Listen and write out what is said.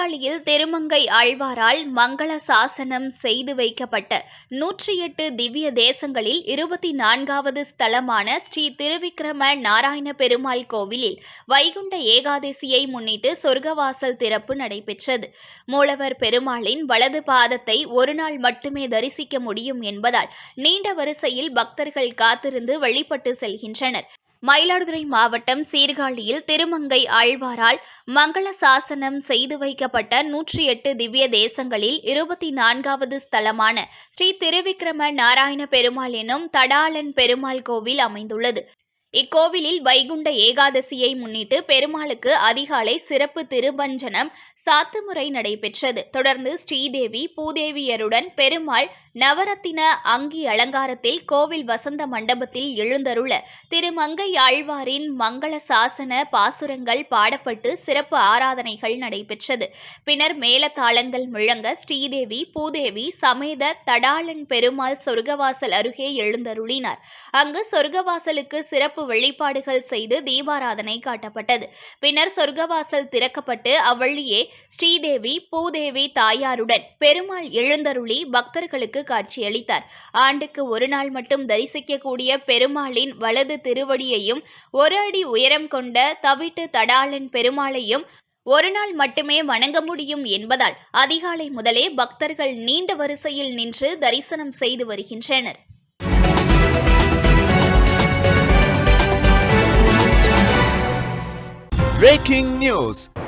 சீர்காழியில் திருமங்கை ஆழ்வாரால் மங்கள சாசனம் செய்து வைக்கப்பட்ட நூற்றி எட்டு திவ்ய தேசங்களில் இருபத்தி நான்காவது ஸ்தலமான ஸ்ரீ திருவிக்கிரம நாராயண பெருமாள் கோவிலில் வைகுண்ட ஏகாதசியை முன்னிட்டு சொர்க்கவாசல் திறப்பு நடைபெற்றது. மூலவர் பெருமாளின் வலது பாதத்தை ஒரு நாள் மட்டுமே தரிசிக்க முடியும் என்பதால் நீண்ட வரிசையில் பக்தர்கள் காத்திருந்து வழிபட்டு செல்கின்றனர். மயிலாடுதுறை மாவட்டம் சீர்காழியில் திருமங்கை ஆழ்வாரால் மங்கள சாசனம் செய்து வைக்கப்பட்ட நூற்றி எட்டு திவ்ய தேசங்களில் இருபத்தி நான்காவது ஸ்தலமான ஸ்ரீ திருவிக்கிரம நாராயண பெருமாள் எனும் தடாலன் பெருமாள் கோவில் அமைந்துள்ளது. இக்கோவிலில் வைகுண்ட ஏகாதசியை முன்னிட்டு பெருமாளுக்கு அதிகாலை சிறப்பு திருபஞ்சனம் சாத்துமுறை நடைபெற்றது. தொடர்ந்து ஸ்ரீதேவி பூதேவியருடன் பெருமாள் நவரத்தின அங்கி அலங்காரத்தில் கோவில் வசந்த மண்டபத்தில் எழுந்தருள திருமங்கை ஆழ்வாரின் மங்கள சாசன பாசுரங்கள் பாடப்பட்டு சிறப்பு ஆராதனைகள் நடைபெற்றது. பின்னர் மேளதாளங்கள் முழங்க ஸ்ரீதேவி பூதேவி சமேத தடாலன் பெருமாள் சொர்க்கவாசல் அருகே எழுந்தருளினார். அங்கு சொர்க்கவாசலுக்கு சிறப்பு வழிபாடுகள் செய்து தீபாராதனை காட்டப்பட்டது. பின்னர் சொர்க்கவாசல் திறக்கப்பட்டு அவ்வழியே ஸ்ரீதேவி பூதேவி தாயாருடன் பெருமாள் எழுந்தருளி பக்தர்களுக்கு காட்சியளித்தார். ஆண்டுக்கு ஒரு நாள் மட்டும் தரிசிக்கக்கூடிய பெருமாளின் வலது திருவடியையும் ஒரு அடி உயரம் கொண்ட தவிட்டு தடாலன் பெருமாளையும் ஒரு நாள் மட்டுமே வணங்க முடியும் என்பதால் அதிகாலை முதலே பக்தர்கள் நீண்ட வரிசையில் நின்று தரிசனம் செய்து வருகின்றனர். Breaking news